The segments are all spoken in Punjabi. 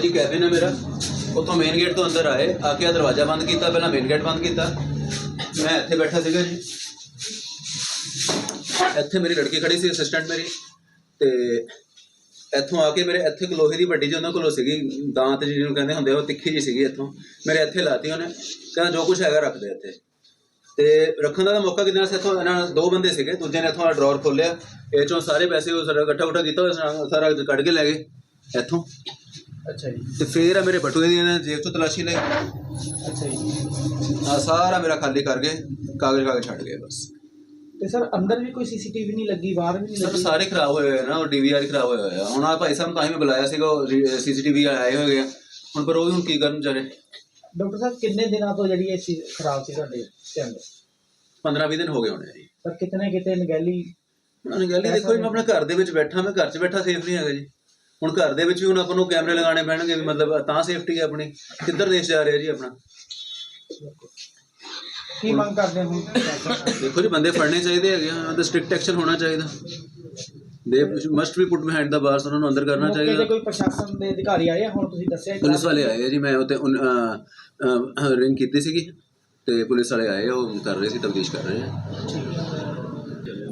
ਜੀ ਕੈਬਿਨ ਹੈ ਮੇਰਾ। ਉੱਥੋਂ ਮੇਨ ਗੇਟ ਤੋਂ ਅੰਦਰ ਆਏ, ਆ ਕੇ ਆਹ ਦਰਵਾਜ਼ਾ ਬੰਦ ਕੀਤਾ, ਪਹਿਲਾਂ ਮੇਨ ਗੇਟ ਬੰਦ ਕੀਤਾ। ਮੈਂ ਇੱਥੇ ਬੈਠਾ ਸੀਗਾ ਜੀ। ਇੱਥੇ ਮੇਰੀ ਲੜਕੀ ਖੜੀ ਸੀ ਅਸਿਸਟੈਂਟ ਮੇਰੀ। ਤੇ ਇੱਥੋਂ ਆ ਕੇ ਮੇਰੇ ਇੱਥੇ ਲੋਹੇ ਦੀ ਵੱਡੀ ਜਿਹੀ ਉਹਨਾਂ ਕੋਲੋਂ ਸੀਗੀ, ਦਾਂਤ ਜਿਹਨੂੰ ਕਹਿੰਦੇ ਹੁੰਦੇ ਉਹ ਤਿੱਖੀ ਜੀ ਸੀਗੀ ਇੱਥੋਂ। ਮੇਰੇ ਇੱਥੇ ਲਾਤੀ ਉਹਨੇ। ਕਹਿੰਦਾ ਜੋ ਕੁਝ ਹੈਗਾ ਰੱਖ ਦੇ ਇੱਥੇ। ਤੇ ਰੱਖਣ ਦਾ ਮੌਕਾ ਕਿੰਨਾ ਸੀ? ਇੱਥੋਂ ਇਹਨਾਂ ਦੋ ਬੰਦੇ ਸੀਗੇ, ਦੂਜੇ ਨੇ ਇੱਥੋਂ ਆ ਡਰਾਅਰ ਖੋਲਿਆ ਇਹ ਚੋਂ ਸਾਰੇ ਪੈਸੇ ਉਹ ਸਾਰਾ ਇਕੱਠਾ ਉਠਾ ਕੀਤਾ ਸਾਰਾ ਕੱਢ ਕੇ ਲੈ ਗਏ ਇੱਥੋਂ। ਅੱਛਾ ਜੀ। ਤੇ ਫੇਰ ਆ ਮੇਰੇ ਬਟੂਏ ਦੀ ਇਹਨਾਂ ਨੇ ਜੇਬ ਤੋਂ ਤਲਾਸ਼ੀ ਲਈ ਅੱਛਾ ਜੀ। ਆ ਸਾਰਾ ਮੇਰਾ ਖਾਲੀ ਕਰ ਗਏ ਕਾਗਜ਼ ਕਾਗਜ਼ ਛੱਡ ਗਏ ਬਸ। ਤੇ ਸਰ ਅੰਦਰ ਵੀ ਕੋਈ ਸੀਸੀਟੀਵੀ ਨਹੀਂ ਲੱਗੀ ਬਾਹਰ ਵੀ ਨਹੀਂ ਸਰ ਲੱਗੀ? ਸਾਰੇ ਖਰਾਬ ਹੋਏ ਹੋਏ ਆ ਨਾ ਉਹ ਡੀਵੀਆਰ ਖਰਾਬ ਹੋਇਆ ਹੋਇਆ। ਹੁਣ ਆ ਭਾਈ ਸਾਹਿਬ ਨੂੰ ਤਾਂ ਹੀ ਮੈਂ ਬੁਲਾਇਆ ਸੀਗਾ ਸੀਸੀਟੀਵੀ ਆਏ ਹੋਏ ਆ। ਹੁਣ ਪਰ ਉਹ ਵੀ ਹੁਣ ਕੀ ਕਰਨ ਵਿਚਾਰੇ? ਡਾਕਟਰ ਸਾਹਿਬ ਕਿੰਨੇ ਦਿਨਾਂ ਤੋਂ ਜਿਹੜੀ ਇਹ ਚੀਜ਼ ਖਰਾਬ ਸੀ ਤੁਹਾਡੇ ਦੇ ਅੰਦਰ 15 20 ਦਿਨ ਹੋ ਗਏ ਹੋਣੇ ਆ ਜੀ। ਸਰ ਕਿਤਨੇ ਕਿਤੇ ਨਗੈਲੀ ਉਹਨਾਂ ਨੇ ਗੱਲ ਹੀ ਦੇਖੋ ਜੀ ਮੈਂ ਆਪਣੇ ਘਰ ਦੇ ਵਿੱਚ ਬੈਠਾ ਮੈਂ ਘਰ 'ਚ ਬੈਠਾ ਸੇਫ ਨਹੀਂ ਹੈਗਾ ਜੀ। ਹੁਣ ਘਰ ਦੇ ਵਿੱਚ ਵੀ ਹੁਣ ਆਪਾਂ ਨੂੰ ਕੈਮਰੇ ਲਗਾਉਣੇ ਪੈਣਗੇ ਵੀ ਮਤਲਬ ਤਾਂ ਸੇਫਟੀ ਹੈ ਆਪਣੀ। ਕਿੱਧਰ ਦੇਸ਼ ਜਾ ਰਿਹਾ ਜੀ ਆਪਣਾ? ਕੀ ਮੰਗ ਕਰਦੇ ਹੋ? ਦੇਖੋ ਜੀ ਬੰਦੇ ਫੜਨੇ ਚਾਹੀਦੇ ਹੈਗੇ ਆ ਤੇ ਸਟ੍ਰਿਕਟ ਐਕਸ਼ਨ ਹੋਣਾ ਚਾਹੀਦਾ। They must be put behind the bars ਉਹਨਾਂ ਨੂੰ ਅੰਦਰ ਕਰਨਾ ਚਾਹੀਦਾ। ਕੋਈ ਪ੍ਰਸ਼ਾਸਨ ਦੇ ਅਧਿਕਾਰੀ ਆਏ ਆ? ਹੁਣ ਤੁਸੀਂ ਦੱਸਿਆ ਪੁਲਿਸ ਵਾਲੇ ਆਏ ਜੀ ਮੈਂ ਉੱਤੇ ਰਿੰਗ ਕੀਤੀ ਸੀਗੀ ਤੇ ਪੁਲਿਸ ਵਾਲੇ ਆਏ ਉਹ ਕਰ ਰਹੇ ਸੀ ਤਫਤੀਸ਼ ਕਰ ਰਹੇ ਆ।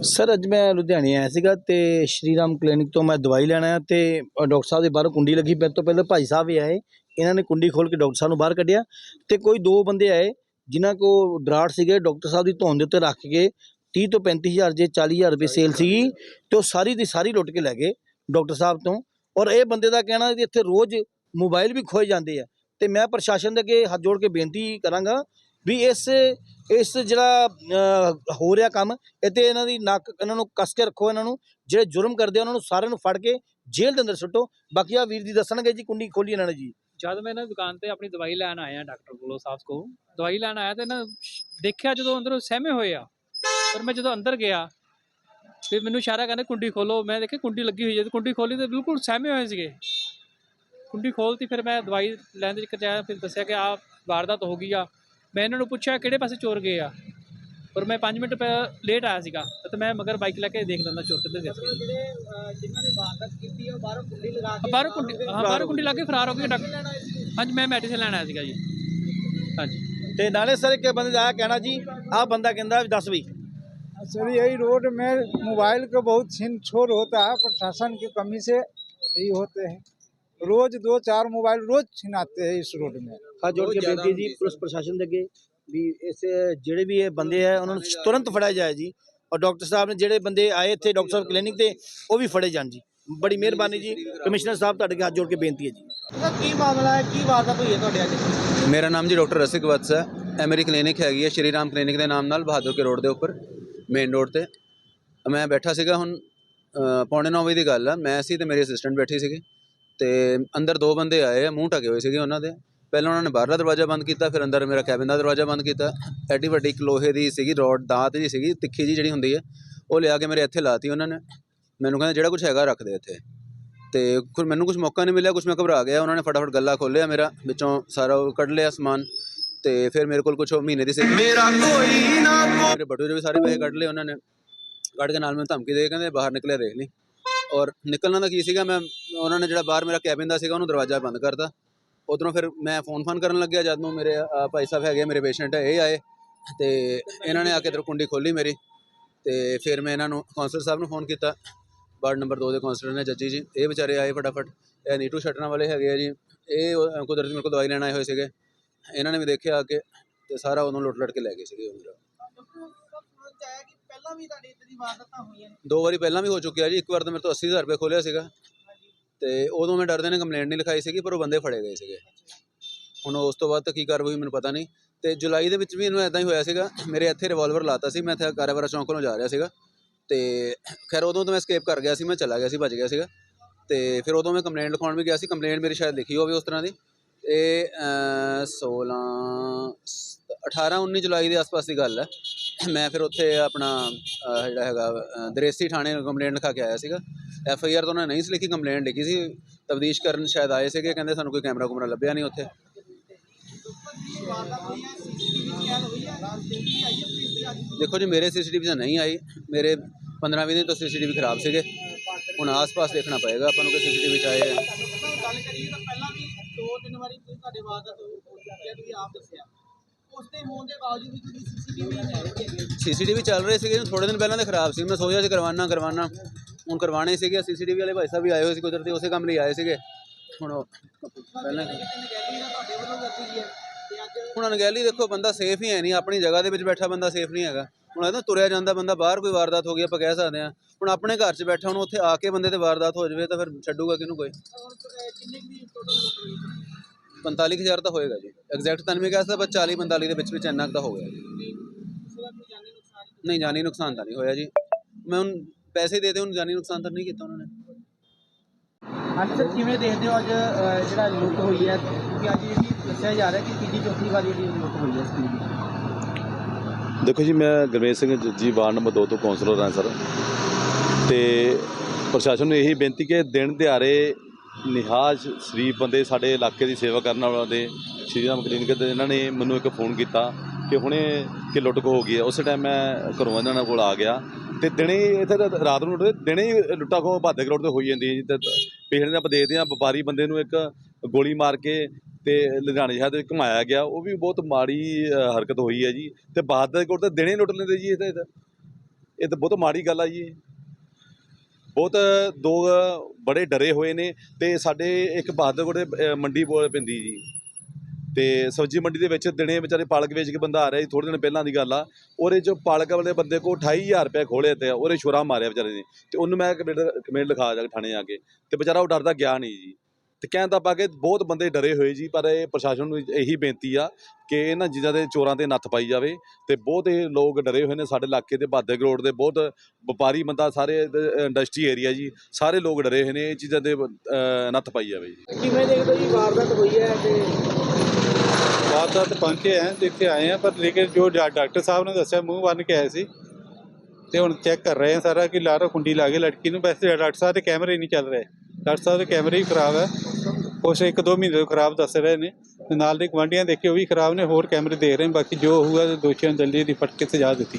ਸਰ, ਅੱਜ ਮੈਂ ਲੁਧਿਆਣੇ ਆਇਆ ਸੀਗਾ ਤੇ ਸ਼੍ਰੀਰਾਮ ਕਲੀਨਿਕ ਤੋਂ ਮੈਂ ਦਵਾਈ ਲੈਣ ਆਇਆ ਤੇ ਡਾਕਟਰ ਸਾਹਿਬ ਦੇ ਬਾਹਰੋਂ ਕੁੰਡੀ ਲੱਗੀ। ਮੇਰੇ ਤੋਂ ਪਹਿਲਾਂ ਭਾਈ ਸਾਹਿਬ ਵੀ ਆਏ। ਇਹਨਾਂ ਨੇ ਕੁੰਡੀ ਖੋਲ ਕੇ ਡਾਕਟਰ ਸਾਹਿਬ ਨੂੰ ਬਾਹਰ ਕੱਢਿਆ ਤੇ ਕੋਈ ਦੋ ਬੰਦੇ ਆਏ ਜਿਨ੍ਹਾਂ ਕੋ ਡਰਾਟ ਸੀਗੇ। ਡਾਕਟਰ ਸਾਹਿਬ ਦੀ ਧੌਣ ਦੇ ਉੱਤੇ ਰੱਖ ਕੇ 30 ਤੋਂ 35000 ਜੇ 40000 ਰੁਪਏ ਸੇਲ ਸੀਗੀ ਤੇ ਉਹ ਸਾਰੀ ਦੀ ਸਾਰੀ ਲੁੱਟ ਕੇ ਲੈ ਗਏ ਡਾਕਟਰ ਸਾਹਿਬ ਤੋਂ। ਔਰ ਇਹ ਬੰਦੇ ਦਾ ਕਹਿਣਾ ਕਿ ਇੱਥੇ ਰੋਜ਼ ਮੋਬਾਈਲ ਵੀ ਖੋਏ ਜਾਂਦੇ ਆ। ਤੇ ਮੈਂ ਪ੍ਰਸ਼ਾਸਨ ਦੇ ਅੱਗੇ ਹੱਥ ਜੋੜ ਕੇ ਬੇਨਤੀ ਕਰਾਂਗਾ ਵੀ ਇਸ ਇਸ ਜਿਹੜਾ ਹੋ ਰਿਹਾ ਕੰਮ ਇਹ ਤੇ ਇਹਨਾਂ ਦੀ ਨੱਕ, ਇਹਨਾਂ ਨੂੰ ਕੱਸ ਕੇ ਰੱਖੋ ਇਹਨਾਂ ਨੂੰ, ਜਿਹੜੇ ਜੁਰਮ ਕਰਦੇ ਆ, ਉਹਨਾਂ ਨੂੰ ਸਾਰਿਆਂ ਨੂੰ ਫੜ ਕੇ ਜੇਲ੍ਹ ਦੇ ਅੰਦਰ ਸੁੱਟੋ। ਬਾਕੀ ਆ ਵੀਰ ਜੀ ਦੱਸਣਗੇ ਜੀ, ਕੁੰਡੀ ਖੋਲੀ ਇਹਨਾਂ ਨੇ ਜੀ। ਜਦ ਮੈਂ ਨਾ ਦੁਕਾਨ ਤੇ ਆਪਣੀ ਦਵਾਈ ਲੈਣ ਆਇਆ ਡਾਕਟਰ ਕੋਲੋਂ ਸਾਹਿਬ ਕੋ ਦਵਾਈ ਲੈਣ ਆਇਆ ਤੇ ਨਾ ਦੇਖਿਆ ਜਦੋਂ ਅੰਦਰੋਂ ਸਹਿਮੇ ਹੋਏ ਆ, ਪਰ ਮੈਂ ਜਦੋਂ ਅੰਦਰ ਗਿਆ ਫਿਰ ਮੈਨੂੰ ਇਸ਼ਾਰਾ ਕਹਿੰਦੇ, ਕੁੰਡੀ ਖੋਲੋ। ਮੈਂ ਦੇਖਿਆ ਕੁੰਡੀ ਲੱਗੀ ਹੋਈ ਹੈ, ਤੇ ਕੁੰਡੀ ਖੋਲੀ ਤੇ ਬਿਲਕੁਲ ਸਹਿਮੇ ਹੋਏ ਸੀਗੇ। ਕੁੰਡੀ ਖੋਲਤੀ, ਫਿਰ ਮੈਂ ਦਵਾਈ ਲੈਣ ਦੇ ਚੱਕਰ 'ਚ ਆਇਆ, ਫਿਰ ਦੱਸਿਆ ਕਿ ਆ ਵਾਰਦਾਤ ਹੋ ਗਈ ਆ। ਮੈਂ ਇਹਨਾਂ ਨੂੰ ਪੁੱਛਿਆ ਕਿਹੜੇ ਪਾਸੇ ਚੋਰ ਗਏ ਆ ਪਰ ਮੈਂ 5 ਮਿੰਟ ਲੇਟ ਆਇਆ ਸੀਗਾ ਤੇ ਮੈਂ ਮਗਰ ਬਾਈਕ ਲੈ ਕੇ ਦੇਖ ਲੈਂਦਾ ਚੋਰ ਕਿੱਧਰ ਗਏ ਸੀ ਜਿਹੜੇ ਜਿਨ੍ਹਾਂ ਨੇ ਵਾਰਦਾਤ ਕੀਤੀ ਉਹ ਬਾਹਰੋਂ ਕੁੰਡੀ ਲਗਾ ਬਾਹਰੋਂ ਕੁੰਡੀ ਹਾਂ ਬਾਹਰੋਂ ਕੁੰਡੀ ਲਾ ਕੇ ਫਰਾਰ ਹੋ ਗਏ ਡਾਕਟਰ ਹਾਂਜੀ ਮੈਂ ਮੈਡੀਸਨ ਲੈਣ ਆਇਆ ਸੀਗਾ ਜੀ ਹਾਂਜੀ ਤੇ ਨਾਲੇ ਸਰ ਇੱਕ ਬੰਦੇ ਦਾ ਆਇਆ ਕਹਿਣਾ ਜੀ ਆਹ ਬੰਦਾ ਕਹਿੰਦਾ ਵੀ ਦੱਸ ਵੀ सर यही रोड में मोबाइल का बहुत छीन छोड़ होता है प्रशासन की कमी से यही होते हैं रोज दो चार मोबाइल रोज छिनाते हैं इस रोड में ਹੱਥ ਜੋੜ ਕੇ ਬੇਨਤੀ ਜੀ ਪੁਲਿਸ ਪ੍ਰਸ਼ਾਸਨ ਦੇ ਅੱਗੇ ਵੀ ਇਸ ਜਿਹੜੇ ਵੀ ਇਹ ਬੰਦੇ ਆ ਉਹਨਾਂ ਨੂੰ ਤੁਰੰਤ ਫੜਿਆ ਜਾਏ ਜੀ। ਔਰ ਡਾਕਟਰ ਸਾਹਿਬ ਨੇ ਜਿਹੜੇ ਬੰਦੇ ਆਏ ਇੱਥੇ ਡਾਕਟਰ ਸਾਹਿਬ ਕਲੀਨਿਕ ਤੇ ਉਹ ਵੀ ਫੜੇ ਜਾਣ ਜੀ। ਬੜੀ ਮਿਹਰਬਾਨੀ ਜੀ। ਕਮਿਸ਼ਨਰ ਸਾਹਿਬ ਤੁਹਾਡੇ ਅੱਗੇ ਹੱਥ ਜੋੜ ਕੇ ਬੇਨਤੀ ਹੈ ਜੀ। ਕੀ ਮਾਮਲਾ ਹੈ? ਕੀ ਵਾਰਦਾਤ ਹੋਈ ਹੈ ਤੁਹਾਡੇ ਅੱਜ ਮੇਰਾ ਨਾਮ ਜੀ ਡਾਕਟਰ ਰਸਿਕ ਵਤਸ ਹੈ। ਇਹ ਮੇਰੀ ਕਲੀਨਿਕ ਹੈਗੀ ਹੈ ਸ਼੍ਰੀ ਰਾਮ ਕਲੀਨਿਕ ਦੇ ਨਾਮ ਨਾਲ ਬਹਾਦਰ ਕੇ ਰੋਡ ਦੇ ਉੱਪਰ ਮੇਨ ਰੋਡ ਤੇ। ਮੈਂ ਬੈਠਾ ਸੀਗਾ ਹੁਣ ਪੌਣੇ 9 ਵਜੇ ਦੀ ਗੱਲ ਆ। ਮੈਂ ਸੀ ਤੇ ਮੇਰੀ ਅਸਿਸਟੈਂਟ ਬੈਠੀ ਸੀਗੀ। ਤੇ ਅੰਦਰ ਦੋ ਬੰਦੇ ਆਏ ਆ ਮੂੰਹ ਢਕੇ ਹੋਏ ਸੀਗੇ ਉਹਨਾਂ ਦੇ। ਪਹਿਲਾਂ ਉਹਨਾਂ ਨੇ ਬਾਹਰਲਾ ਦਰਵਾਜ਼ਾ ਬੰਦ ਕੀਤਾ ਫਿਰ ਅੰਦਰ ਮੇਰਾ ਕੈਬਿਨ ਦਾ ਦਰਵਾਜ਼ਾ ਬੰਦ ਕੀਤਾ। ਐਡੀ ਵੱਡੀ ਇੱਕ ਲੋਹੇ ਦੀ ਸੀਗੀ ਰੋਡ ਦਾਤ ਜੀ ਸੀਗੀ ਤਿੱਖੀ ਜੀ ਜਿਹੜੀ ਹੁੰਦੀ ਹੈ ਉਹ ਲਿਆ ਕੇ ਮੇਰੇ ਇੱਥੇ ਲਾਤੀ ਉਹਨਾਂ ਨੇ। ਮੈਨੂੰ ਕਹਿੰਦੇ ਜਿਹੜਾ ਕੁਝ ਹੈਗਾ ਰੱਖ ਦੇ ਇੱਥੇ। ਤੇ ਫਿਰ ਮੈਨੂੰ ਕੁਝ ਮੌਕਾ ਨਹੀਂ ਮਿਲਿਆ ਕੁਝ ਮੈਂ ਘਬਰਾ ਗਿਆ। ਉਹਨਾਂ ਨੇ ਫਟਾਫਟ ਗੱਲਾ ਖੋਲਿਆ ਮੇਰਾ ਵਿੱਚੋਂ ਸਾਰਾ ਉਹ ਕੱਢ ਲਿਆ ਸਮਾਨ ਤੇ ਫਿਰ ਮੇਰੇ ਕੋਲ ਕੁਝ ਮਹੀਨੇ ਦੀ ਸੀ ਮੇਰਾ ਕੋਈ ਨਾ ਮੇਰੇ ਬਟੂਏ ਵੀ ਸਾਰੇ ਪੈਸੇ ਕੱਢ ਲਏ ਉਹਨਾਂ ਨੇ। ਕੱਢ ਕੇ ਨਾਲ ਮੈਨੂੰ ਧਮਕੀ ਦੇ ਕੇ ਕਹਿੰਦੇ ਬਾਹਰ ਨਿਕਲਿਆ ਦੇਖ ਲਈ। ਔਰ ਨਿਕਲਣਾ ਦਾ ਕੀ ਸੀਗਾ ਮੈਂ ਉਹਨਾਂ ਨੇ ਜਿਹੜਾ ਬਾਹਰ ਮੇਰਾ ਕੈਬਿਨ ਦਾ ਸੀਗਾ ਉਹਨੂੰ ਦਰਵਾਜ਼ਾ ਬੰਦ ਕਰਤਾ। ਉਧਰੋਂ ਫਿਰ ਮੈਂ ਫੋਨ ਫਾਨ ਕਰਨ ਲੱਗਿਆ ਜਦ ਨੂੰ ਮੇਰੇ ਭਾਈ ਸਾਹਿਬ ਹੈਗੇ ਮੇਰੇ ਪੇਸ਼ੈਂਟ ਇਹ ਆਏ ਤੇ ਇਹਨਾਂ ਨੇ ਆ ਕੇ ਦਰ ਕੁੰਡੀ ਖੋਲੀ ਮੇਰੀ ਤੇ ਫਿਰ ਮੈਂ ਇਹਨਾਂ ਨੂੰ ਕਾਉਂਸਲਰ ਸਾਹਿਬ ਨੂੰ ਫੋਨ ਕੀਤਾ। ਵਾਰਡ ਨੰਬਰ 2 ਦੇ ਕਾਉਂਸਲਰ ਨੇ ਜੱਜੀ ਜੀ ਇਹ ਵਿਚਾਰੇ ਆਏ ਫਟਾਫਟ। ਇਹ ਨੀਟੂ ਛੱਡਣ ਵਾਲੇ ਹੈਗੇ ਆ ਜੀ। ਇਹ ਕੁਦਰਤੀ ਮੇਰੇ ਕੋਲ ਦਵਾਈ ਲੈਣ ਆਏ ਹੋਏ ਸੀਗੇ। ਇਹਨਾਂ ਨੇ ਵੀ ਦੇਖਿਆ ਆ ਕੇ ਤੇ ਸਾਰਾ ਉਹਨੂੰ ਲੁੱਟ ਲੁੱਟ ਕੇ ਲੈ ਗਏ ਸੀਗੇ ਉਹ ਮੇਰਾ ਪਹਿਲਾਂ ਵੀ ਤੁਹਾਡੀ ਇਦਾਂ ਦੀ ਵਾਰਦਾਤਾਂ ਹੋਈਆਂ ਨੇ। ਦੋ ਵਾਰੀ ਪਹਿਲਾਂ ਵੀ ਹੋ ਚੁੱਕਿਆ ਜੀ। ਇੱਕ ਵਾਰ ਤਾਂ ਮੇਰੇ ਤੋਂ 80000 ਰੁਪਏ ਖੋਲਿਆ ਸੀਗਾ। ਤੇ ਉਦੋਂ ਮੈਂ ਡਰਦੇ ਨੇ ਕੰਪਲੇਂਟ ਨਹੀਂ ਲਿਖਾਈ ਸੀਗੀ ਪਰ ਉਹ ਬੰਦੇ ਫੜੇ ਗਏ ਸੀਗੇ। ਹੁਣ ਉਸ ਤੋਂ ਬਾਅਦ ਤਾਂ ਕੀ ਕਾਰਵਾਈ ਮੈਨੂੰ ਪਤਾ ਨਹੀਂ। ਤੇ ਜੁਲਾਈ ਦੇ ਵਿੱਚ ਵੀ ਇਹਨੂੰ ਐਦਾਂ ਹੀ ਹੋਇਆ ਸੀਗਾ ਮੇਰੇ ਇੱਥੇ ਰਿਵਾਲਵਰ ਲਾਤਾ ਸੀ ਮੈਂ ਇੱਥੇ ਕਾਰਾਵਾਰਾ ਚੌਂਕ ਨੂੰ ਜਾ ਰਿਹਾ ਸੀਗਾ। ਤੇ ਖੈਰ ਉਦੋਂ ਤਾਂ ਮੈਂ ਸਕੇਪ ਕਰ ਗਿਆ ਸੀ ਮੈਂ ਚਲਾ ਗਿਆ ਸੀ ਭੱਜ ਗਿਆ ਸੀਗਾ। ਤੇ ਫਿਰ ਉਦੋਂ ਮੈਂ ਕੰਪਲੇਂਟ ਲਿਖਾਉਣ ਵੀ ਗਿਆ ਸੀ ਕੰਪਲੇਂਟ ਮੇਰੀ ਸ਼ਾਇਦ ਲਿਖੀ ਹੋਵੇ ਉਸ ਤਰ੍ਹਾਂ ਦੀ। ਇਹ ਅਹ, 16 18 19 ਜੁਲਾਈ ਦੇ ਆਸ-ਪਾਸ ਦੀ ਗੱਲ ਹੈ। ਮੈਂ ਫਿਰ ਉੱਥੇ ਆਪਣਾ ਅਹ, ਜਿਹੜਾ ਹੈਗਾ ਅਹ, ਦਰੇਸੀ ਥਾਣੇ ਨੂੰ ਕੰਪਲੇਂਟ ਲਿਖਾ ਕੇ ਆਇਆ ਸੀਗਾ। ਐਫ ਆਈ ਆਰ ਤਾਂ ਉਹਨਾਂ ਨੇ ਨਹੀਂ ਸੀ ਲਿਖੀ ਕੰਪਲੇਂਟ ਲਿਖੀ ਸੀ। ਤਬਦੀਸ਼ ਕਰਨ ਸ਼ਾਇਦ ਆਏ ਸੀਗੇ ਕਹਿੰਦੇ ਸਾਨੂੰ ਕੋਈ ਕੈਮਰਾ ਕੁਮਰਾ ਲੱਭਿਆ ਨਹੀਂ ਉੱਥੇ। ਵਾਰਦਾਤ ਹੋਈ ਹੈ ਸੀਸੀਟੀਵੀ ਸਕੈਨ ਹੋਈ ਹੈ ਦੇਖੋ ਜੀ ਮੇਰੇ ਸੀਸੀਟੀਵੀ ਤਾਂ ਨਹੀਂ ਆਈ। ਮੇਰੇ 15 20 ਦਿਨ ਤੋਂ ਸੀਸੀਟੀਵੀ ਖਰਾਬ ਸੀਗੇ। ਹੁਣ ਆਸ-ਪਾਸ ਦੇਖਣਾ ਪਏਗਾ ਆਪਾਂ ਨੂੰ ਕਿ ਸੀਸੀਟੀਵੀ ਚ ਆਏ ਆ। ਗੱਲ ਕਰੀਏ ਤਾਂ ਪਹਿਲਾਂ ਵੀ ਵਾਰੀ ਤੁਸੀਂ ਤੁਹਾਡੇ ਵਾਰਦਾਤ ਹੋ ਚੁੱਕੀ ਹੈ ਤੁਸੀਂ ਆਪ ਦੱਸਿਆ। ਉਸ ਦੇ ਹੋਣ ਦੇ ਬਾਵਜੂਦ ਵੀ ਤੁਸੀਂ ਸੀਸੀਟੀਵੀ ਨਹੀਂ ਲੈ ਰਹੇ ਸੀਸੀਟੀਵੀ ਚੱਲ ਰਹੇ ਸੀਗੇ ਥੋੜੇ ਦਿਨ ਪਹਿਲਾਂ ਤੇ ਖਰਾਬ ਸੀ। ਮੈਂ ਸੋਚਿਆ ਸੀ ਕਰਵਾਨਾ ਕਰਵਾਨਾ ਹੁਣ ਕਰਵਾਣੇ ਸੀਗੇ। ਸੀਸੀਟੀਵੀ ਵਾਲੇ ਭਾਈ ਸਾਹਿਬ ਵੀ ਆਏ ਹੋਏ ਸੀ ਕੁਦਰਤੀ ਉਸੇ ਕੰਮ ਲਈ ਆਏ ਸੀਗੇ। ਹੁਣ ਉਹ ਪਹਿਲਾਂ ਨਗੈਲੀ ਦਾ ਤੁਹਾਡੇ ਵੱਲੋਂ ਕਰਦੀ ਗਈ ਹੈ। ਤੇ ਅੱਜ ਹੁਣ ਅਣਗਹਿਲੀ ਦੇਖੋ ਬੰਦਾ ਸੇਫ ਹੀ ਹੈ ਨਹੀਂ। ਆਪਣੀ ਜਗ੍ਹਾ ਦੇ ਵਿੱਚ ਬੈਠਾ ਬੰਦਾ ਸੇਫ ਨਹੀਂ ਹੈਗਾ। ਹੁਣ ਇਹ ਤਾਂ ਤੁਰਿਆ ਜਾਂਦਾ ਬੰਦਾ ਬਾਹਰ ਕੋਈ ਵਾਰਦਾਤ ਹੋ ਗਈ ਆਪਾਂ ਕਹਿ ਸਕਦੇ ਹਾਂ। ਹੁਣ ਆਪਣੇ ਘਰ 'ਚ ਬੈਠਾ ਹੁਣ ਉੱਥੇ ਆ ਕੇ ਬੰਦੇ ਤੇ ਵਾਰਦਾਤ ਹੋ ਜਾਵੇ ਤਾਂ ਫਿਰ ਛੱਡੂਗਾ ਕਿਹਨੂੰ ਕੋਈ? ਹੁਣ ਅਹ, ਕਿੰਨੇ ਕੁ ਦੀ ਟੋਟਲ ਲੁੱਟ ਹੋਈ 45000 ਤਾਂ ਹੋਏਗਾ ਜੀ। ਐਗਜ਼ੈਕਟ ਤਾਂ ਨਹੀਂ ਮੈਂ ਕਹਿ ਸਕਦਾ ਪਰ 40 45 ਦੇ ਵਿੱਚ ਵਿੱਚ ਇੰਨਾ ਕੁ ਤਾਂ ਹੋ ਗਿਆ ਜੀ। ਨਹੀਂ ਜਾਨੀ ਨੁਕਸਾਨ ਤਾਂ ਨਹੀਂ ਹੋਇਆ ਜੀ। ਮੈਂ ਹੁਣ ਪੈਸੇ ਦੇ ਦੇ ਹੁਣ ਜਾਨੀ ਨੁਕਸਾਨ ਤਾਂ ਨਹੀਂ ਕੀਤਾ ਉਹਨਾਂ ਨੇ। ਅੱਜ ਸਰ ਕਿਵੇਂ ਦੇਖਦੇ ਹੋ ਅੱਜ ਅਹ, ਜਿਹੜਾ ਲੁੱਟ ਹੋਈ ਹੈ? ਕਿਉਂਕਿ ਅੱਜ ਇਹ ਵੀ ਦੱਸਿਆ ਜਾ ਰਿਹਾ ਕਿ ਤੀਜੀ ਚੌਥੀ ਵਾਰੀ ਜਿਹੜੀ ਲੁੱਟ ਹੋਈ ਹੈ ਸਕੂਲ ਦੀ? ਦੇਖੋ ਜੀ ਮੈਂ ਗੁਰਮੇਸ਼ ਸਿੰਘ ਜੱਜੀ ਵਾਰਡ ਨੰਬਰ 2 ਤੋਂ ਕਾਉਂਸਲਰ ਹਾਂ ਸਰ। ਤੇ ਪ੍ਰਸ਼ਾਸਨ ਨੂੰ ਇਹੀ ਬੇਨਤੀ ਕਿ ਦਿਨ ਦਿਹਾੜੇ ਨਿਹਾਜ ਸ਼ਰੀਫ ਬੰਦੇ ਸਾਡੇ ਇਲਾਕੇ ਦੀ ਸੇਵਾ ਕਰਨ ਵਾਲਿਆਂ ਦੇ, ਸ਼੍ਰੀ ਰਾਮ ਕਲੀਨਿਕ 'ਤੇ ਇਹਨਾਂ ਨੇ ਮੈਨੂੰ ਇੱਕ ਫੋਨ ਕੀਤਾ ਕਿ ਹੁਣੇ ਕਿ ਲੁੱਟ ਖੋ ਹੋ ਗਈ ਹੈ। ਉਸੇ ਟਾਈਮ ਮੈਂ ਘਰੋਂ ਇਹਨਾਂ ਕੋਲ ਆ ਗਿਆ ਤੇ ਦਿਨੇ ਇੱਥੇ ਤਾਂ ਰਾਤ ਨੂੰ ਲੁੱਟਦੇ ਦਿਨੇ ਹੀ ਲੁੱਟਾ ਖੋ ਬਾਦੇ ਰੋਡ ਤੇ ਹੋਈ ਜਾਂਦੀ ਹੈ ਜੀ। ਤੇ ਪੇਸ਼ੈਂਟ ਆਪਾਂ ਦੇਖਦੇ ਹਾਂ, ਵਪਾਰੀ ਬੰਦੇ ਨੂੰ ਇੱਕ ਗੋਲੀ ਮਾਰ ਕੇ ਤੇ ਲੁਧਿਆਣੇ ਸ਼ਹਿਰ ਦੇ ਵਿੱਚ ਘੁਮਾਇਆ ਗਿਆ। ਉਹ ਵੀ ਬਹੁਤ ਮਾੜੀ ਹਰਕਤ ਹੋਈ ਹੈ ਜੀ। ਤੇ ਬਾਦ ਕੋਲ ਤਾਂ ਦਿਨੇ ਲੁੱਟ ਲੈਂਦੇ ਜੀ ਇਹ ਤਾਂ। ਇਹ ਤਾਂ ਬਹੁਤ ਮਾੜੀ ਗੱਲ ਆ ਜੀ। ਬਹੁਤ ਦੋ ਬੜੇ ਡਰੇ ਹੋਏ ਨੇ ਤੇ ਸਾਡੇ ਇੱਕ ਬਹਾਦਰਗੜ੍ਹ ਦੇ, ਮੰਡੀ ਬੋਲ ਪੈਂਦੀ ਜੀ। ਤੇ ਸਬਜ਼ੀ ਮੰਡੀ ਦੇ ਵਿੱਚ ਦਿਨੇ ਵਿਚਾਰੇ ਪਾਲਕ ਵੇਚ ਕੇ ਬੰਦਾ ਆ ਰਿਹਾ ਜੀ ਥੋੜੇ ਦਿਨ ਪਹਿਲਾਂ ਦੀ ਗੱਲ ਆ। ਉਹਦੇ ਚੋਂ ਪਾਲਕ ਵਾਲੇ ਬੰਦੇ ਕੋ 28000 ਰੁਪਏ ਖੋਲੇ ਤੇ ਉਹਦੇ ਛੁਰਾ ਮਾਰਿਆ ਵਿਚਾਰੇ ਨੇ। ਤੇ ਉਹਨੂੰ ਮੈਂ ਕਮੇਟ ਕੰਪਲੇਂਟ ਲਿਖਾ ਜਾ ਕੇ ਥਾਣੇ ਆ ਕੇ। ਤੇ ਵਿਚਾਰਾ ਉਹ ਡਰਦਾ ਗਿਆ ਨਹੀਂ ਜੀ। ਤੇ ਕਹਿਣ ਦਾ ਪਾਗੇ ਬਹੁਤ ਬੰਦੇ ਡਰੇ ਹੋਏ ਜੀ ਪਰ ਇਹ ਪ੍ਰਸ਼ਾਸਨ ਨੂੰ ਇਹੀ ਬੇਨਤੀ ਆ ਕਿ ਇਹਨਾਂ ਚੀਜ਼ਾਂ ਦੇ ਚੋਰਾਂ ਤੇ ਨੱਥ ਪਾਈ ਜਾਵੇ ਤੇ ਬਹੁਤ ਇਹ ਲੋਕ ਡਰੇ ਹੋਏ ਨੇ ਸਾਡੇ ਇਲਾਕੇ ਦੇ ਬਾਦੇ ਰੋਡ ਦੇ ਬਹੁਤ ਵਪਾਰੀ ਬੰਦਾ ਸਾਰੇ ਇੰਡਸਟਰੀ ਏਰੀਆ ਜੀ ਸਾਰੇ ਲੋਕ ਡਰੇ ਹੋਏ ਨੇ ਇਹ ਚੀਜ਼ਾਂ ਦੇ ਨੱਥ ਪਾਈ ਜਾਵੇ ਜੀ। ਕਿਵੇਂ ਦੇਖਦੇ ਜੀ ਵਾਰਦਾਤ ਹੋਈ ਹੈ ਤੇ ਵਾਰਦਾਤ ਪਹੁੰਚੇ ਹੈ ਤੇ ਇੱਥੇ ਆਏ ਆ ਪਰ ਲੇਕਿਨ ਜੋ ਡਾਕਟਰ ਸਾਹਿਬ ਨੇ ਦੱਸਿਆ ਮੂੰਹ ਬੰਨ ਕੇ ਆਏ ਸੀ। ਤੇ ਹੁਣ ਚੈੱਕ ਕਰ ਰਹੇ ਆ ਸਾਰਾ ਕਿ ਲਾਰਾ ਕੁੰਡੀ ਲਾ ਕੇ ਲੜਕੀ ਨੂੰ ਵੈਸੇ ਡਾਕਟਰ ਸਾਹਿਬ ਦੇ ਕੈਮਰੇ ਨਹੀਂ ਚੱਲ ਰਹੇ। ਡਾਕਟਰ ਸਾਹਿਬ ਦੇ ਕੈਮਰੇ ਹੀ ਖਰਾਬ ਹੈ। ਕੁਛ ਇੱਕ ਦੋ ਮਹੀਨੇ ਤੋਂ ਖਰਾਬ ਦੱਸ ਰਹੇ ਨੇ। ਤੇ ਨਾਲ ਦੇ ਗਵਾਂਢੀਆਂ ਦੇਖੇ ਉਹ ਵੀ ਖਰਾਬ ਨੇ ਹੋਰ ਕੈਮਰੇ ਦੇਖ ਰਹੇ ਨੇ। ਬਾਕੀ ਜੋ ਹੋਊਗਾ ਦੋਸ਼ੀਆਂ ਨੂੰ ਜਲਦੀ ਦੀ ਫੜ ਕੇ ਸਜ਼ਾ ਦਿੱਤੀ।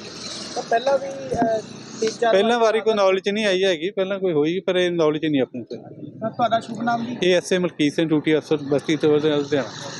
ਤਾਂ ਪਹਿਲਾਂ ਵੀ ਅਹ, ਤਿੰਨ ਚਾਰ ਪਹਿਲਾਂ ਵਾਰੀ ਕੋਈ ਨੌਲੇਜ ਨਹੀਂ ਆਈ ਹੈਗੀ। ਪਹਿਲਾਂ ਕੋਈ ਹੋਈ ਪਰ ਇਹ ਨੌਲੇਜ ਨਹੀਂ ਆਪਣੇ ਕੋਲ। ਤਾਂ ਤੁਹਾਡਾ ਸ਼ੁਭ ਨਾਮ ਜੀ ਇਹ ਐਸਏ ਮਲਕੀਤ ਸਿੰਘ ਡਿਊਟੀ ਅਫਸਰ ਬਸਤੀ ਤੋਂ ਲੁਧਿਆਣਾ।